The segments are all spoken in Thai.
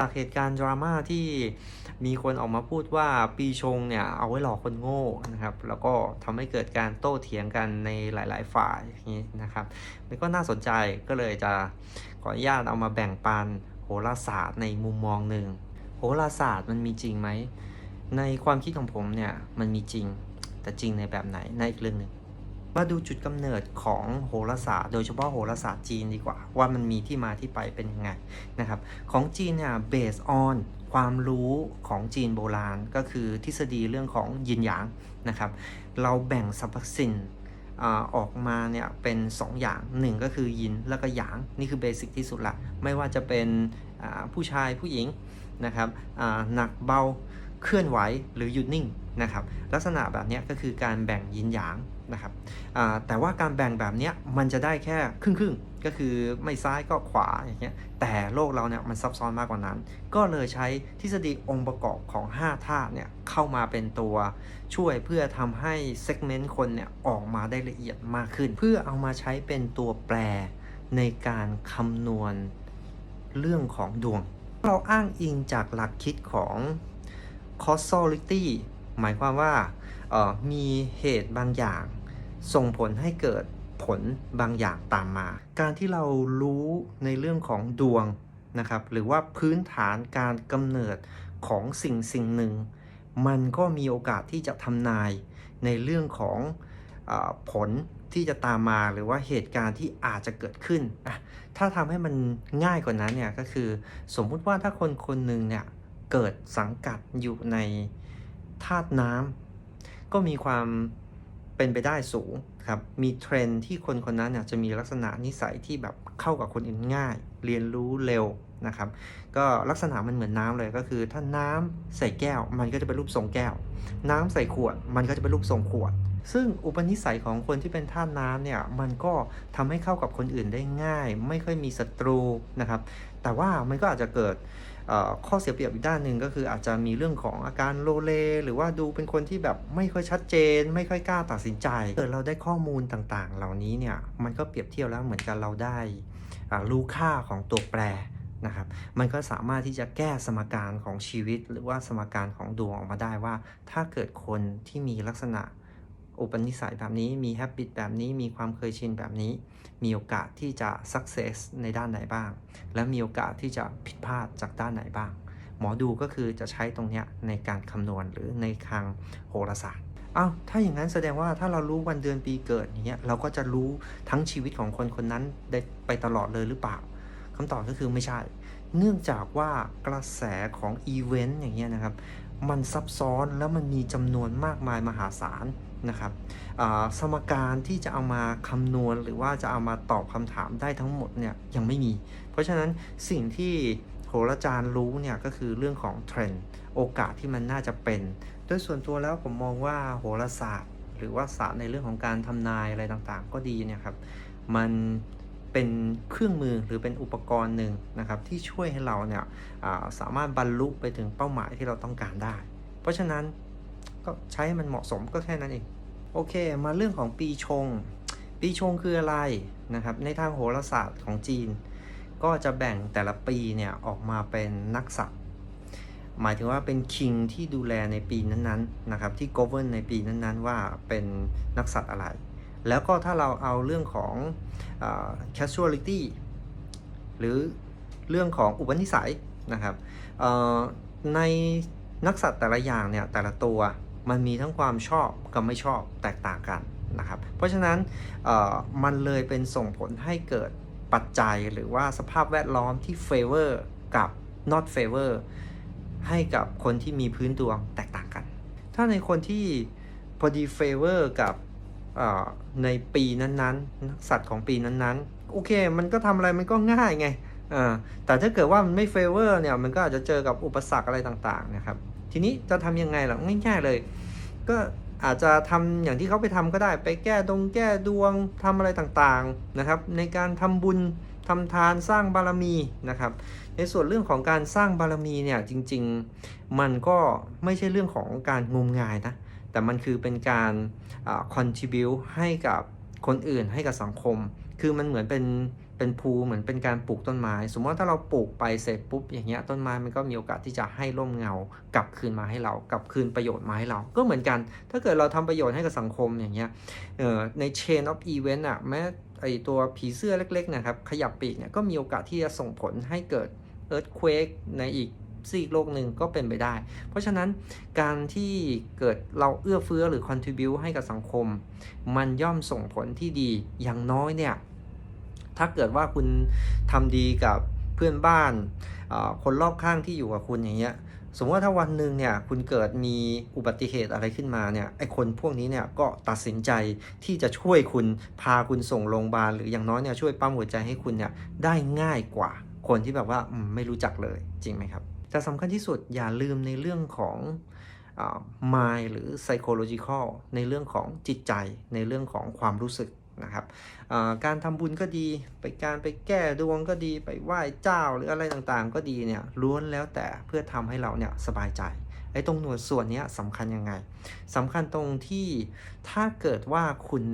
จากเหตุการณ์ดราม่าที่มีคนออกมาพูดว่าปีชงเนี่ยเอาไว้หลอกคนโง่นะครับ แล้วก็ทำให้เกิดการโต้เถียงกันในหลาย ๆ ฝ่ายฝ่างนี้นะครับมันก็น่าสนใจก็เลยจะขออนุญาตเอามาแบ่งปันโหราศาสตร์ในมุมมองหนึ่งโหราศาสตร์มันมีจริงไหมในความคิดของผมเนี่ยมันมีจริงแต่จริงในแบบไหนในอีกเรื่องหนึ่ง มาดูจุดกำเนิดของโหราศาสตร์ โดยเฉพาะโหราศาสตร์จีนดีกว่า ว่ามันมีที่มาที่ไปเป็นยังไงนะครับ ของจีนเนี่ย based on ความรู้ของจีนโบราณก็คือทฤษฎีเรื่องของยินหยางนะครับ เราแบ่งสรรพสิ่งออกมาเนี่ยเป็น 2 อย่างหนึ่งก็คือยินแล้วก็หยาง นี่คือเบสิกที่สุดละไม่ว่าจะเป็นผู้ชายผู้หญิงนะครับอ่าหนักเบาเคลื่อนไหวหรือหยุดนิ่ง นะครับลักษณะแบบนี้ก็คือการแบ่งยินหยางนะครับแต่ว่าการแบ่งแบบนี้มันจะได้แค่ครึ่งครึ่งก็คือไม่ซ้ายก็ขวาอย่างเงี้ยแต่โลกเราเนี่ยมันซับซ้อนมากกว่านั้น ก็เลยใช้ทฤษฎีองค์ประกอบของ 5 ธาตุเนี่ยเข้ามาเป็นตัวช่วยเพื่อทำให้เซกเมนต์คนเนี่ยออกมาได้ละเอียดมากขึ้น เพื่อเอามาใช้เป็นตัวแปรในการคำนวณเรื่องของดวง เราอ้างอิงจากหลักคิดของ causality หมายความว่าเอ่อมีเหตุบางอย่างส่งผลให้เกิดผลบางอย่างตามมา การที่เรารู้ในเรื่องของดวงนะครับหรือว่าพื้นฐานการกำเนิดของสิ่งสิ่งหนึ่ง มันก็มีโอกาสที่จะทำนายในเรื่องของอผลที่จะตามมาหรือว่าเหตุการณ์ที่อาจจะเกิดขึ้น ถ้าทำให้มันง่ายกว่านั้นเนี่ยก็คือ สมมุติว่าถ้าคนคนหนึ่งเนี่ยเกิดสังกัดอยู่ใน ธาตุน้ำก็มีความเป็นไปได้สูงครับมีเทรนที่คนคนนั้นเนี่ยจะมีลักษณะนิสัยที่แบบเข้ากับคนอื่นง่าย เรียนรู้เร็วนะครับ ก็ลักษณะมันเหมือนน้ำเลยก็คือ ถ้าน้ำใส่แก้ว มันก็จะเป็นรูปทรงแก้ว น้ำใส่ขวด มันก็จะเป็นรูปทรงขวด ซึ่งอุปนิสัยของคนที่เป็นธาตุน้ำเนี่ยมันก็ทำให้เข้ากับคนอื่นได้ง่าย ไม่ค่อยมีศัตรูนะครับ แต่ว่ามันก็อาจจะเกิดข้อเสียเปรียบอีกด้านหนึ่งก็คืออาจจะมีเรื่องของอาการโลเล หรือว่าดูเป็นคนที่แบบไม่ค่อยชัดเจน ไม่ค่อยกล้าตัดสินใจเกิดเราได้ข้อมูลต่างๆ เหล่านี้เนี่ยมันก็เปรียบเทียบแล้วเหมือนกับเราได้รู้ค่าของตัวแปรนะครับมันก็สามารถที่จะแก้สมการของชีวิต หรือว่าสมการของดวงออกมาได้ว่า ถ้าเกิดคนที่มีลักษณะ อุปนิสัยแบบนี้มีแฮบบิตแบบนี้มีความเคยชินแบบนี้ มีโอกาสที่จะ success ในด้านไหนบ้าง และมีโอกาสที่จะผิดพลาดจากด้านไหนบ้าง หมอดูก็คือจะใช้ตรงนี้ในการคำนวณหรือในทางโหราศาสตร์อ้าวถ้าอย่างนั้นแสดงว่าถ้าเรารู้วันเดือนปีเกิดอย่างเงี้ยเราก็จะรู้ทั้งชีวิตของคนคนนั้นได้ไปตลอดเลยหรือเปล่าคำตอบก็คือไม่ใช่ เนื่องจากว่ากระแสของอีเวนต์อย่างเงี้ยนะครับ มันซับซ้อนแล้วมันมีจำนวนมากมายมหาศาล นะครับสมการที่จะเอามาคำนวณหรือว่าจะเอามาตอบคำถามได้ทั้งหมดเนี่ยยังไม่มี เพราะฉะนั้นสิ่งที่โหราจารย์รู้เนี่ยก็คือเรื่องของเทรนด์โอกาสที่มันน่าจะเป็น โดยส่วนตัวแล้วผมมองว่าโหราศาสตร์ หรือว่าศาสตร์ในเรื่องของการทำนายอะไรต่างๆ ก็ดีเนี่ยครับมันเป็นเครื่องมือหรือเป็นอุปกรณ์หนึ่งนะครับที่ช่วยให้เราเนี่ยาสามารถบรรลุไปถึงเป้าหมายที่เราต้องการได้ เพราะฉะนั้น ก็ใช้ให้มันเหมาะสมก็แค่นั้นเอง โอเค มาเรื่องของปีชง ปีชงคืออะไรนะครับ ในทางโหราศาสตร์ของจีน ก็จะแบ่งแต่ละปีเนี่ยออกมาเป็นนักษัตร์หมายถึงว่าเป็นคิงที่ดูแลในปีนั้นๆนะครับที่ govern ในปีนั้นๆ ว่าเป็นนักสัตว์อะไร แล้วก็ถ้าเราเอาเรื่องของอ casualty หรือเรื่องของอุปนิสัยนะครับในนักสัตว์แต่ละอย่างเนี่ยแต่ละตัว มันมีทั้งความชอบกับไม่ชอบแตกต่างกันนะครับ เพราะฉะนั้นมันเลยเป็นส่งผลให้เกิดปัจจัยหรือว่าสภาพแวดล้อมที่ favor กับ not favor ให้กับคนที่มีพื้นดวงแตกต่างกัน ถ้าในคนที่พอดี favor กับในปีนั้นๆนักสัตว์ของปีนั้นๆ โอเค มันก็ทำอะไรมันก็ง่ายไงแต่ถ้าเกิดว่ามันไม่ favor เนี่ย มันก็อาจจะเจอกับอุปสรรคอะไรต่างๆ นะครับ ทีนี้จะทำยังไงล่ะง่ายๆเลย ก็อาจจะทำอย่างที่เขาไปทำก็ได้ ไปแก้ดงแก้ดวงทำอะไรต่างๆนะครับ ในการทำบุญทำทานสร้างบารมีนะครับ ในส่วนเรื่องของการสร้างบารมีเนี่ยจริง ๆ มันก็ไม่ใช่เรื่องของการงมงายนะแต่มันคือเป็นการอ่า contribute ให้กับคนอื่นให้กับสังคม คือมันเหมือนเป็น เป็นภูเหมือนเป็นการปลูกต้นไม้ สมมติว่าถ้าเราปลูกไปเสร็จปุ๊บอย่างเงี้ยต้นไม้มันก็มีโอกาสที่จะให้ร่มเงากลับคืนมาให้เรากลับคืนประโยชน์มาให้เรา ก็เหมือนกัน ถ้าเกิดเราทำประโยชน์ให้กับสังคมอย่างเงี้ยใน chain of event อะแม้ไอตัวผีเสื้อเล็กๆนะครับขยับปีกเนี่ยก็มีโอกาสที่จะส่งผลให้เกิด earthquake ในอีกซีกโลกหนึ่งก็เป็นไปได้ เพราะฉะนั้นการที่เกิดเราเอื้อเฟื้อหรือ contribue ให้กับสังคม มันย่อมส่งผลที่ดีอย่างน้อยเนี่ย ถ้าเกิดว่าคุณทำดีกับเพื่อนบ้าน คนรอบข้างที่อยู่กับคุณอย่างเงี้ย สมมติว่าถ้าวันหนึ่งเนี่ยคุณเกิดมีอุบัติเหตุอะไรขึ้นมาเนี่ยไอคนพวกนี้เนี่ยก็ตัดสินใจที่จะช่วยคุณพาคุณส่งโรงพยาบาลหรืออย่างน้อยเนี่ยช่วยปั๊มหัวใจให้คุณเนี่ยได้ง่ายกว่าคนที่แบบว่าไม่รู้จักเลยจริงไหมครับแต่สำคัญที่สุดอย่าลืมในเรื่องของอ่า mind หรือ psychological ในเรื่องของจิตใจ ในเรื่องของความรู้สึก นะครับการทำบุญก็ดี ไปการไปแก้ดวงก็ดี ไปไหว้เจ้าหรืออะไรต่างๆ ก็ดีเนี่ยล้วนแล้วแต่เพื่อทำให้เราเนี่ยสบายใจไอ้ตรงหน่วยส่วนนี้สำคัญยังไงสำคัญตรงที่ถ้าเกิดว่าคุณ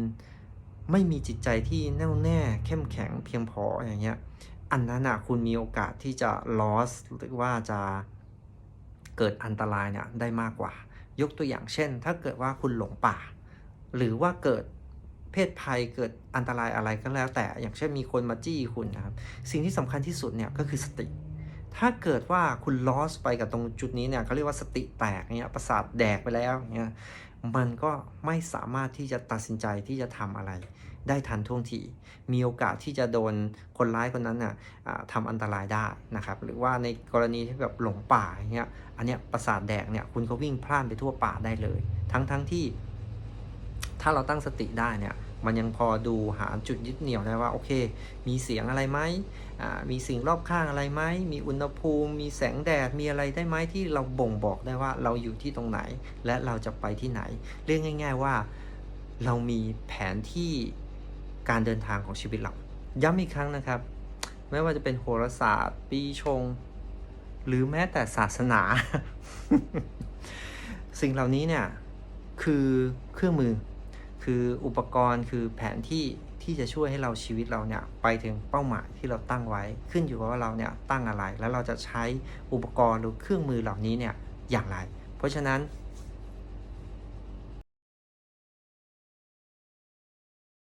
ไม่มีจิตใจที่แน่วแน่เข้มแข็งเพียงพออย่างเงี้ย อันนั้นอะคุณมีโอกาสที่จะ loss หรือว่าจะเกิดอันตรายเนี่ยได้มากกว่า ยกตัวอย่างเช่น ถ้าเกิดว่าคุณหลงป่า หรือว่าเกิด เพศภัยเกิดอันตรายอะไรก็แล้ว แต่อย่างเช่นมีคนมาจี้คุณนะครับ สิ่งที่สำคัญที่สุดเนี่ยก็คือสติ ถ้าเกิดว่าคุณ loss ไปกับตรงจุดนี้เนี่ยเขาเรียกว่าสติแตกเนี่ยประสาทแดกไปแล้วเนี่ยมันก็ไม่สามารถที่จะตัดสินใจที่จะทำอะไร ได้ทันท่วงทีมีโอกาสที่จะโดนคนร้ายคนนั้นน่ะอ่าทำอันตรายได้นะครับ หรือว่าในกรณีที่แบบหลงป่าเงี้ยอันเนี้ยประสาทแดกเนี่ยคุณก็วิ่งพล่านไปทั่วป่าได้เลย ทั้งทั้งที่ ถ้าเราตั้งสติได้เนี่ย มันยังพอดูหาจุดยึดเหนี่ยวได้ว่าโอเค มีเสียงอะไรไหมมีสิ่งรอบข้างอะไรไหมมีอุณหภูมิ มีแสงแดดมีอะไรได้ไหมที่เราบ่งบอกได้ว่าเราอยู่ที่ตรงไหน และเราจะไปที่ไหน เรียกง่าย ๆว่าเรามีแผนที่การเดินทางของชีวิตเรา ย้ำอีกครั้งนะครับ ไม่ว่าจะเป็นโหราศาสตร์ ปีชง หรือแม้แต่ศาสนา สิ่งเหล่านี้เนี่ย คือเครื่องมือ คืออุปกรณ์คือแผนที่ที่จะช่วยให้เราชีวิตเราเนี่ยไปถึงเป้าหมายที่เราตั้งไว้ ขึ้นอยู่กับว่าเราเนี่ยตั้งอะไร แล้วเราจะใช้อุปกรณ์หรือเครื่องมือเหล่านี้เนี่ยอย่างไร เพราะฉะนั้น